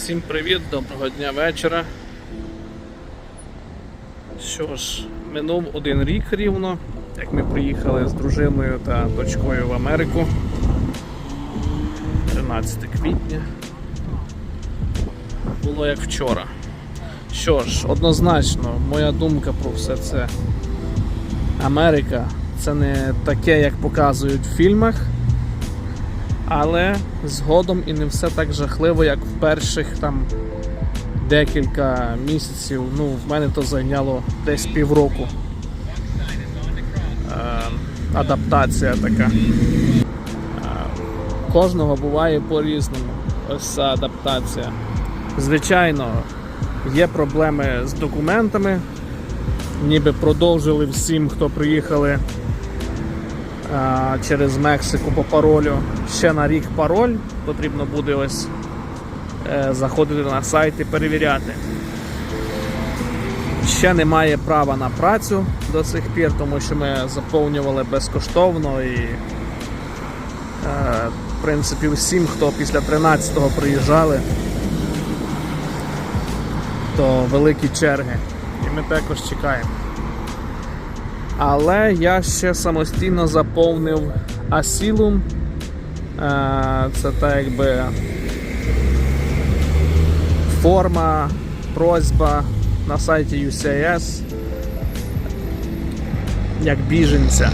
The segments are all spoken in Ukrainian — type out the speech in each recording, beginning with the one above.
Всім привіт, доброго дня вечора. Що ж, минув один рік рівно, як ми приїхали з дружиною та дочкою в Америку. 13 квітня. Було як вчора. Що ж, однозначно, моя думка про все це. Америка це не таке, як показують в фільмах. Але згодом і не все так жахливо, як в перших там декілька місяців. Ну, в мене то зайняло десь півроку. Е, адаптація така. Е, кожного буває по-різному. Ось адаптація. Звичайно, є проблеми з документами. Ніби продовжили всім, хто приїхали через Мексику по паролю. Ще на рік пароль. Потрібно буде ось е, заходити на сайт і перевіряти. Ще немає права на працю до сих пір, тому що ми заповнювали безкоштовно і, е, в принципі, всім, хто після 13-го приїжджали, то великі черги. І ми також чекаємо. Але я ще самостійно заповнив Asylum. Е, Це так якби форма, просьба на сайті UCIS як біженця.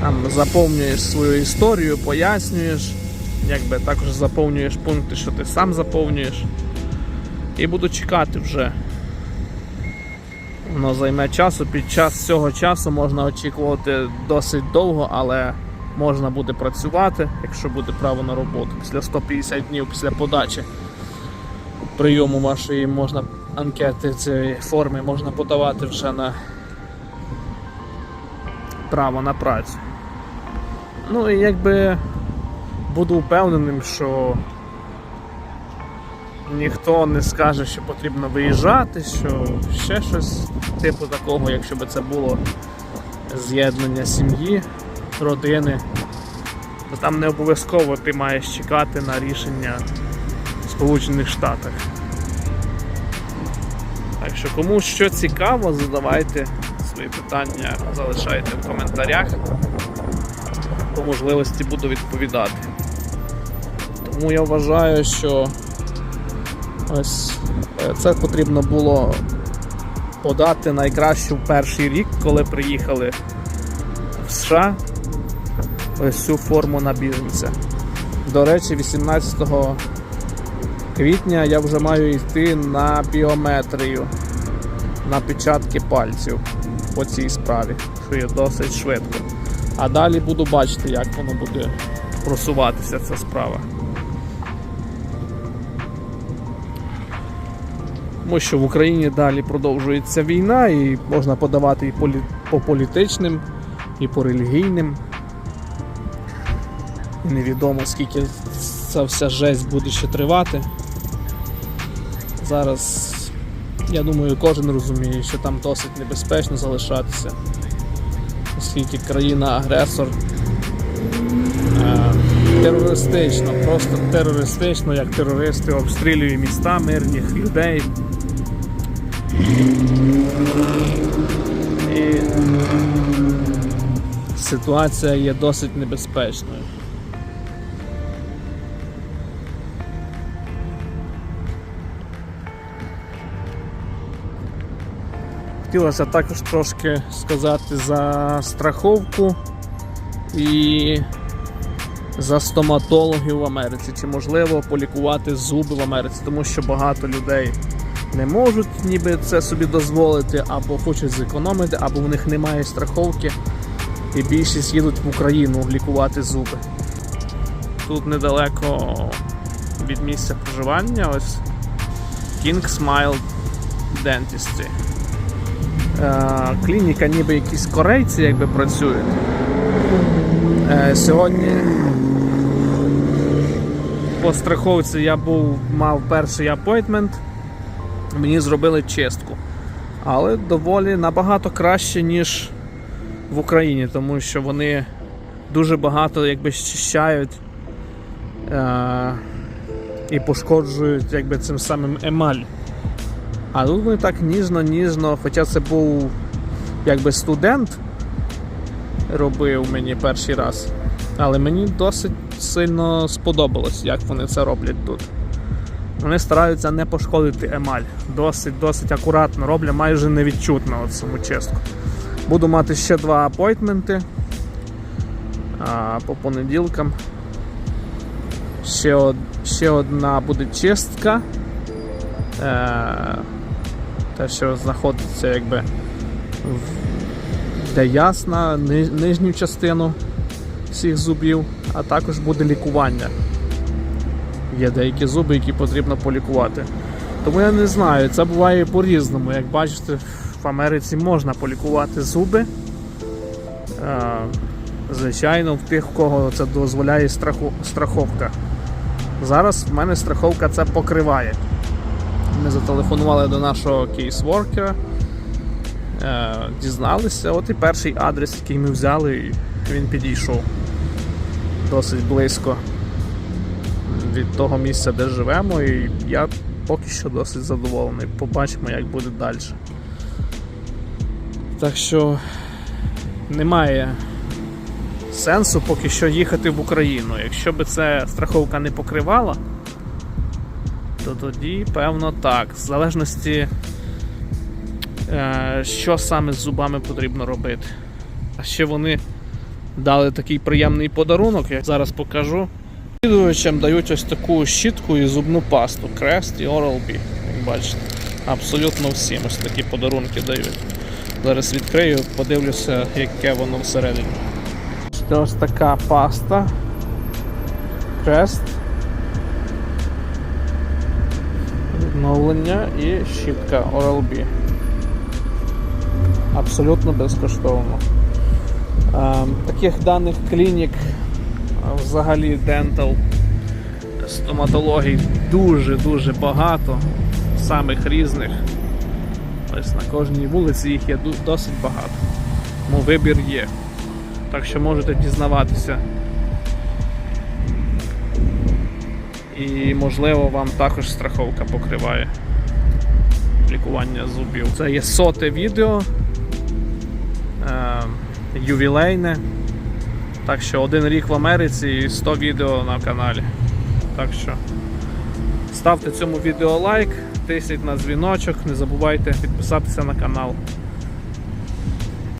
Там заповнюєш свою історію, пояснюєш, якби також заповнюєш пункти, що ти сам заповнюєш. І буду чекати вже. Воно займе часу. Під час цього часу можна очікувати досить довго, але можна буде працювати, якщо буде право на роботу. Після 150 днів після подачі прийому вашої можна анкети цієї форми можна подавати вже на право на працю. Ну і якби буду впевненим, що ніхто не скаже, що потрібно виїжджати, що ще щось типу такого, якщо б це було з'єднання сім'ї, родини, то там не обов'язково ти маєш чекати на рішення в Сполучених Штатах. Так що кому що цікаво, задавайте свої питання, залишайте в коментарях. По можливості буду відповідати. Тому я вважаю, що Ось е, це потрібно було подати найкраще в перший рік, коли приїхали в США. Ось цю форму на біженця. До речі, 18 квітня я вже маю йти на біометрію, на печатки пальців по цій справі, що є досить швидко. А далі буду бачити, як воно буде просуватися ця справа. Тому що в Україні далі продовжується війна і можна подавати і полі... по політичним, і по релігійним. Невідомо скільки ця вся жесть буде ще тривати. Зараз, я думаю, кожен розуміє, що там досить небезпечно залишатися, оскільки країна-агресор е, терористично, просто терористично, як терористи обстрілює міста мирних людей. І ситуація є досить небезпечною. Хотілося також трошки сказати за страховку і за стоматологів в Америці. Чи можливо полікувати зуби в Америці, тому що багато людей не можуть ніби це собі дозволити, або хочуть зекономити, або в них немає страховки, і більшість їдуть в Україну лікувати зуби. Тут недалеко від місця проживання ось King Smile Dentistry. Е, Клініка ніби якісь корейці якби працюють. Е, Сьогодні по страховці я був, мав перший апойтмент мені зробили чистку. Але доволі набагато краще, ніж в Україні, тому що вони дуже багато якби щищають е, і пошкоджують якби, цим самим емаль. А тут вони так ніжно-ніжно, хоча це був якби студент робив мені перший раз. Але мені досить сильно сподобалось, як вони це роблять тут. Вони стараються не пошкодити емаль. Досить досить акуратно роблять, майже невідчутно от саму чистку. Буду мати ще два апойтменти по понеділкам. Ще, од, ще одна буде чистка. Е, те, що знаходиться якби в, де ясна, ни, нижню частину всіх зубів, а також буде лікування. Є деякі зуби, які потрібно полікувати. Тому я не знаю, це буває по-різному. Як бачите, в Америці можна полікувати зуби. Е, Звичайно, в тих, в кого це дозволяє страховка. Зараз в мене страховка це покриває. Ми зателефонували до нашого кейсворкера, е, дізналися, от і перший адрес, який ми взяли, він підійшов досить близько від того місця, де живемо, і я поки що досить задоволений. Побачимо, як буде далі. Так що немає сенсу поки що їхати в Україну. Якщо би це страховка не покривала, то тоді, певно, так. В залежності, е, що саме з зубами потрібно робити. А ще вони дали такий приємний подарунок, я зараз покажу. Відвідувачам дають ось таку щітку і зубну пасту Crest і Oral-B, як бачите. Абсолютно всім ось такі подарунки дають. Зараз відкрию, подивлюся, яке воно всередині. Ось така паста. Crest. Відновлення і щітка Oral-B. Абсолютно безкоштовно. Ем, Таких даних клінік взагалі дентал стоматологій дуже-дуже багато, самих різних. Ось на кожній вулиці їх є досить багато. Тому вибір є. Так що можете дізнаватися. І можливо вам також страховка покриває лікування зубів. Це є соте відео, е, ювілейне. Так що один рік в Америці і 100 відео на каналі. Так що ставте цьому відео лайк, тисніть на дзвіночок, не забувайте підписатися на канал.